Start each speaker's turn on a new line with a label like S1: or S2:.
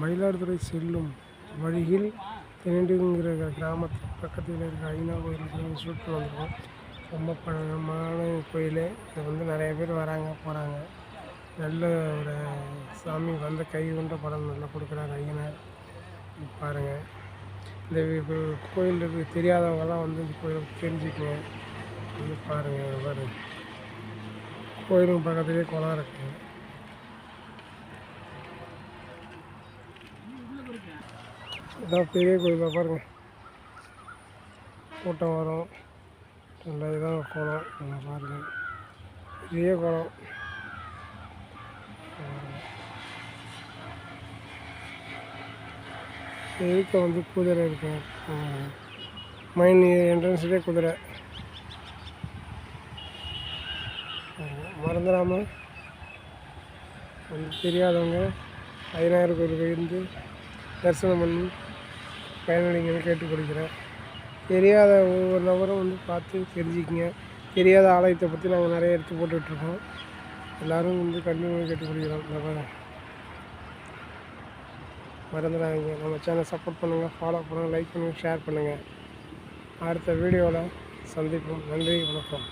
S1: மயிலாடுதுறை செல்லும் வழியில் தேண்டுங்கிற கிராமத்து பக்கத்தில் இருக்கிற ஐநா கோயிலுக்கு சுற்று வந்துருக்கோம். ரொம்ப பழமான கோயில். இது வந்து நிறைய பேர் வராங்க போகிறாங்க நல்ல ஒரு சாமி வந்த கை கொண்ட படம் நல்லா கொடுக்குறாரு ஐயனார். பாருங்கள் இந்த வி- கோயில் இருக்கு தெரியாதவங்கலாம் வந்து இந்த கோயிலை தெரிஞ்சுக்கங்க. வந்து பாருங்கள் பாருங்கள் கோயிலுக்கு பக்கத்துலேயே குளம் இருக்குது இதான் பெரிய கோயிலாக பாருங்க. கூட்டம் வரும். நல்லா இதான் குளம் நல்லா பாருங்க. பெரிய குளம் எதுக்க வந்து குதிரை இருக்கு. மைன் என்ட்ரன்ஸ்லேயே குதிரை. மறந்துடாமல் வந்து தெரியாதவங்க ஐநாயிரம் கோயிலுக்கு இருந்து தரிசனம் பண்ணி பயனடைங்க கேட்டுக் கொடுக்குறேன் தெரியாத ஒவ்வொரு நபரும் வந்து பார்த்து தெரிஞ்சுக்கிங்க. தெரியாத ஆலயத்தை பற்றி நாங்கள் நிறைய எடுத்து போட்டுட்ருக்கோம். எல்லோரும் வந்து கண்டிப்பாக கேட்டுக்கொள்கிறோம் கொடுக்குறோம் பாருங்க. மறந்துடாதீங்க. நம்ம சேனல் சப்போர்ட் பண்ணுங்கள் ஃபாலோ பண்ணுங்கள் லைக் பண்ணுங்கள் ஷேர் பண்ணுங்கள் அடுத்த வீடியோவில் சந்திப்போம். நன்றி வணக்கம்.